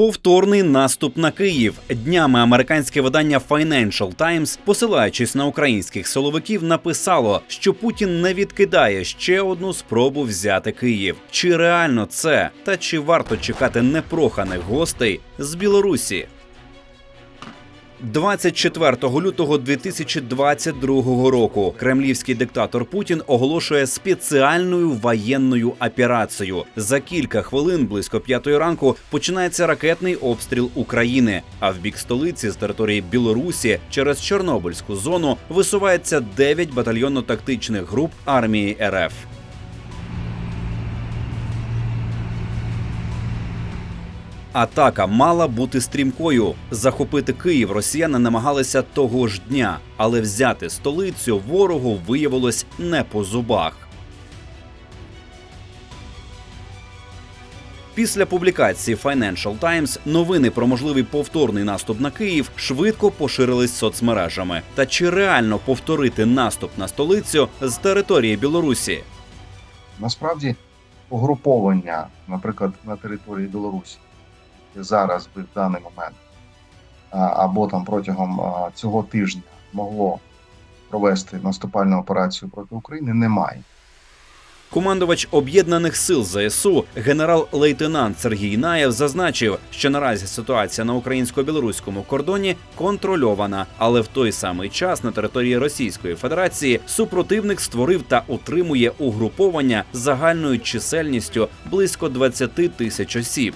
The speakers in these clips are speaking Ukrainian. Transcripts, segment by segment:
Повторний наступ на Київ днями американське видання Financial Times, посилаючись на українських силовиків, написало, що Путін не відкидає ще одну спробу взяти Київ. Чи реально це? Та чи варто чекати непроханих гостей з Білорусі? 24 лютого 2022 року кремлівський диктатор Путін оголошує спеціальною воєнною операцію. За кілька хвилин, близько п'ятої ранку, починається ракетний обстріл України. А в бік столиці з території Білорусі через Чорнобильську зону висувається 9 батальйонно-тактичних груп армії РФ. Атака мала бути стрімкою. Захопити Київ росіяни намагалися того ж дня, але взяти столицю ворогу виявилось не по зубах. Після публікації Financial Times новини про можливий повторний наступ на Київ швидко поширились соцмережами. Та чи реально повторити наступ на столицю з території Білорусі? Насправді угруповання, наприклад, на території Білорусі зараз би в даний момент або там протягом цього тижня могло провести наступальну операцію проти України, немає. Командувач об'єднаних сил ЗСУ генерал-лейтенант Сергій Наєв зазначив, що наразі ситуація на українсько-білоруському кордоні контрольована, але в той самий час на території Російської Федерації супротивник створив та утримує угруповання загальною чисельністю близько 20 тисяч осіб.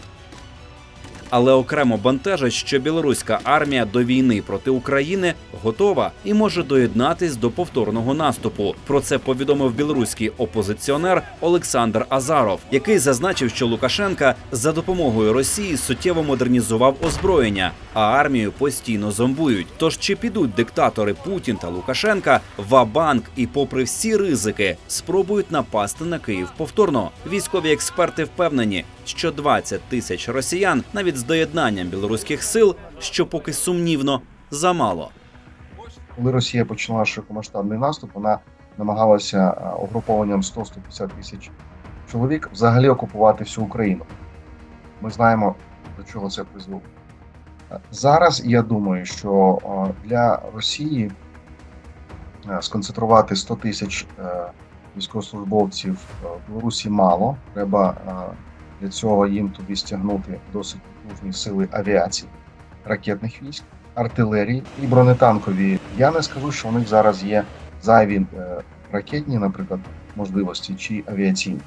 Але окремо бентежить, що білоруська армія до війни проти України готова і може доєднатись до повторного наступу. Про це повідомив білоруський опозиціонер Олександр Азаров, який зазначив, що Лукашенка за допомогою Росії суттєво модернізував озброєння, а армію постійно зомбують. Тож чи підуть диктатори Путін та Лукашенка ва-банк і, попри всі ризики, спробують напасти на Київ повторно? Військові експерти впевнені, що 20 тисяч росіян навіть з доєднанням білоруських сил, що поки сумнівно, замало. Коли Росія почала широкомасштабний наступ, вона намагалася а, угрупованням 100-150 тисяч чоловік взагалі окупувати всю Україну. Ми знаємо, до чого це призвело. Зараз я думаю, що для Росії сконцентрувати 100 тисяч е, військовослужбовців е, в Білорусі мало. Треба для цього їм туди стягнути досить потужні сили авіації, ракетних військ артилерії і бронетанкові. Я не скажу, що у них зараз є зайві е, ракетні, наприклад, можливості чи авіаційні.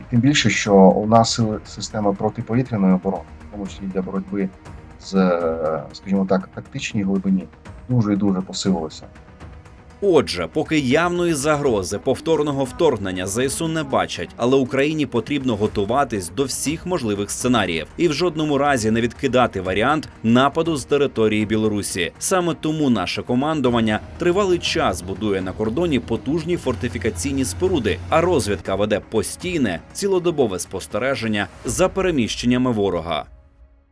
І тим більше, що у нас сили система протиповітряної оборони, в тому числі для боротьби з, е, скажімо так, тактичній глибині, дуже і дуже посилилася. Отже, поки явної загрози повторного вторгнення ЗСУ не бачать, але Україні потрібно готуватись до всіх можливих сценаріїв і в жодному разі не відкидати варіант нападу з території Білорусі. Саме тому наше командування тривалий час будує на кордоні потужні фортифікаційні споруди, а розвідка веде постійне цілодобове спостереження за переміщеннями ворога.